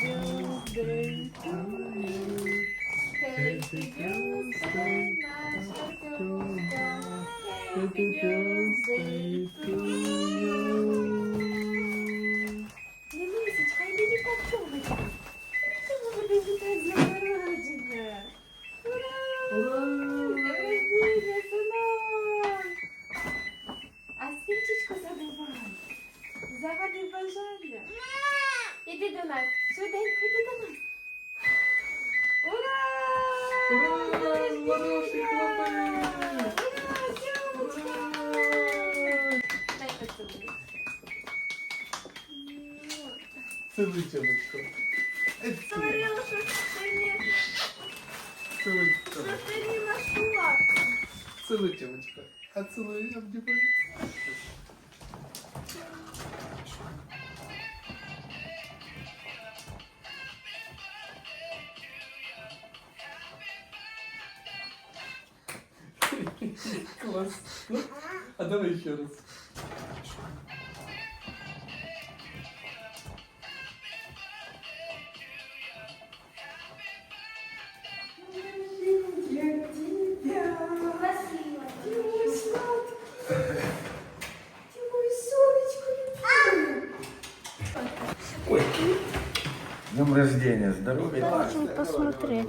birthday to you. Happy birthday, Master you. Happy birthday to you. Це витягнечко. Говорила, що ти не... Це Що ти не нашла. Целуй, девочка. А целуй, обнимай. Класс. Ну, а давай еще раз. Днем рождения, здоровья. Хотим посмотреть.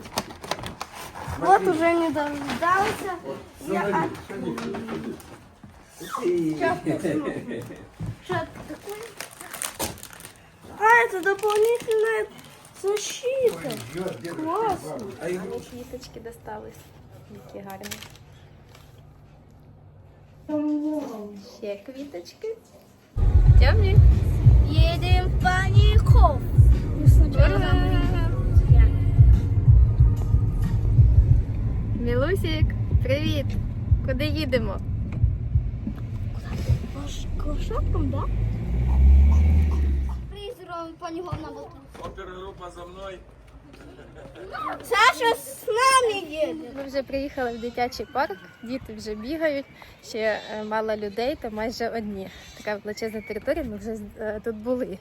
Вот уже не дождался. Я от... Сейчас посмотрим. Что это такое? А, это дополнительная защита. Классно. Мені квіточки достались. Які гарні. Ще квіточки. Темні. Едем в Паников. Мілусік, привіт! Куди їдемо? К лошадкам, да? Призром Паников на вот. Опергруппа за мной. Саша с нами едет. Ми вже приїхали в дитячий парк, діти вже бігають, ще е, мало людей, то майже одні. Така величезна територія, ми вже е, тут були.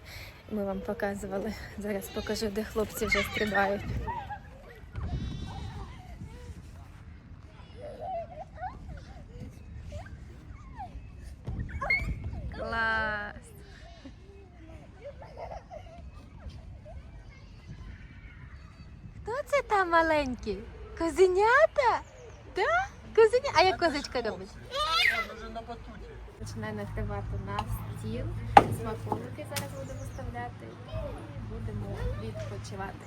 Ми вам показували. Зараз покажу, де хлопці вже стрибають. Хто це там маленькі? Козенята? Да? Козеня? А як козочка робить? Починає накривати на стіл. Смаколики зараз будемо вставляти і будемо відпочивати.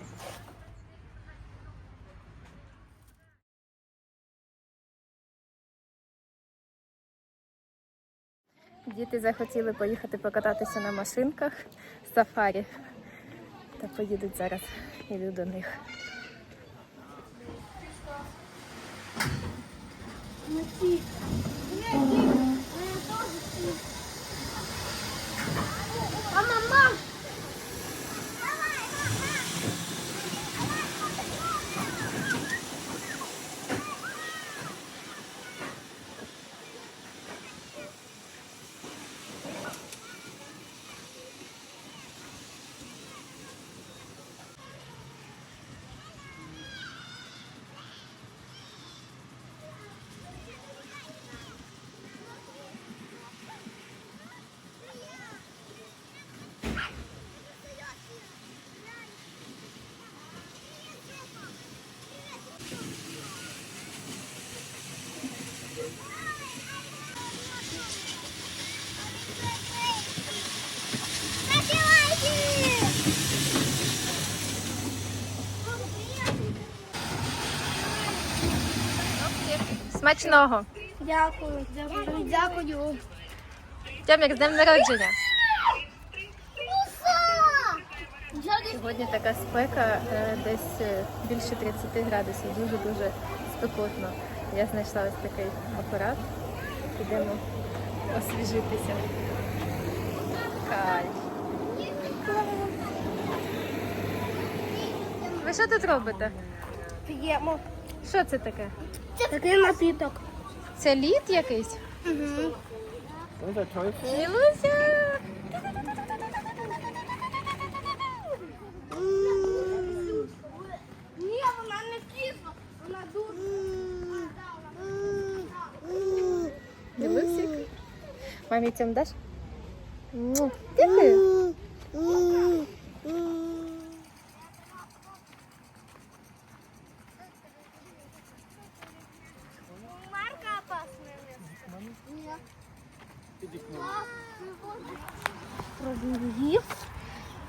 Діти захотіли поїхати покататися на машинках сафарі. Та поїдуть зараз. Іду до них. Мама, Смачного! Дякую, дякую, дякую. Тьомік, з днем народження! Сьогодні така спека, е, десь е, більше 30 градусів, дуже-дуже спекотно. Я знайшла ось такий апарат. Підемо освіжитися. Кайф. Ви що тут робите? П'ємо. Що це таке? Такий напіток. Це лід якийсь? Угу. Мілуся! Ні, вона не кисла, вона дуже. Мілусик. Мамі цим даш? Ти ти?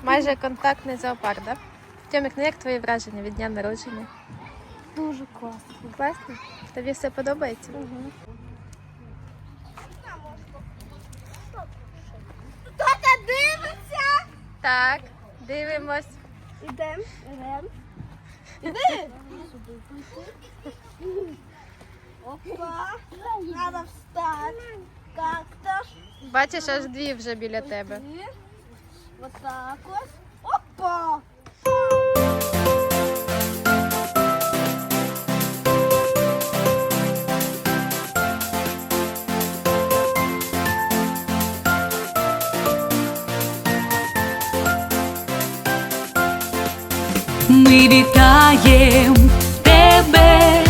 Майже контактний зоопарк, так? Да? Тьомик, ну як твої враження від дня народження? Дуже класно. Класно? Тобі все подобається? Хто-то дивиться? Так, дивимось. Ідем, ідем. Іди. Опа. Надо встати. Бачиш, аж дві вже біля тебе. Так вот. Опа. Ми вітаєм тебе,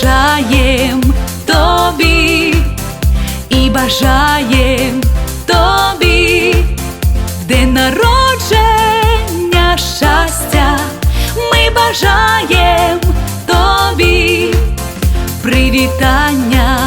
бажаєм тобі і бажаєм тобі. День народження щастя, ми бажаєм тобі. Привітання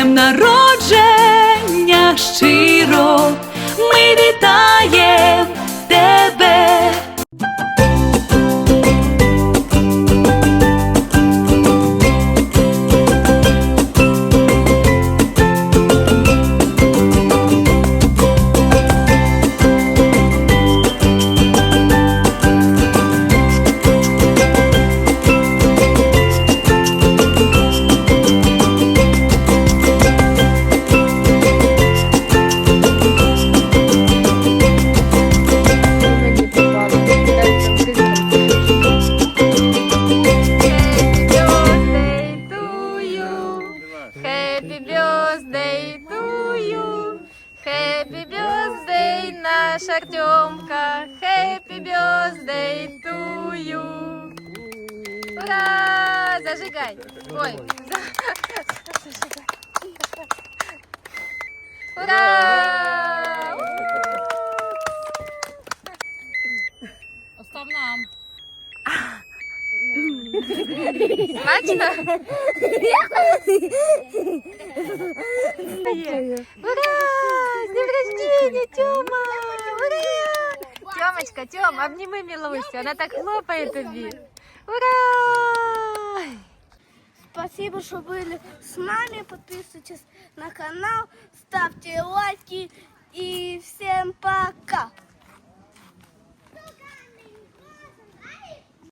днем народження щиро, ми вітаєм наш Артемка. Happy birthday to you. Ура! Зажигай. Ой. за- Зажигай. Ура! Смачно? Ура! С днем рождения, Тёма! Ура! Тёмочка, Тём, обними Милусю, она так хлопает тобі. Ура! Спасибо, что были с нами. Подписывайтесь на канал, ставьте лайки и всем пока.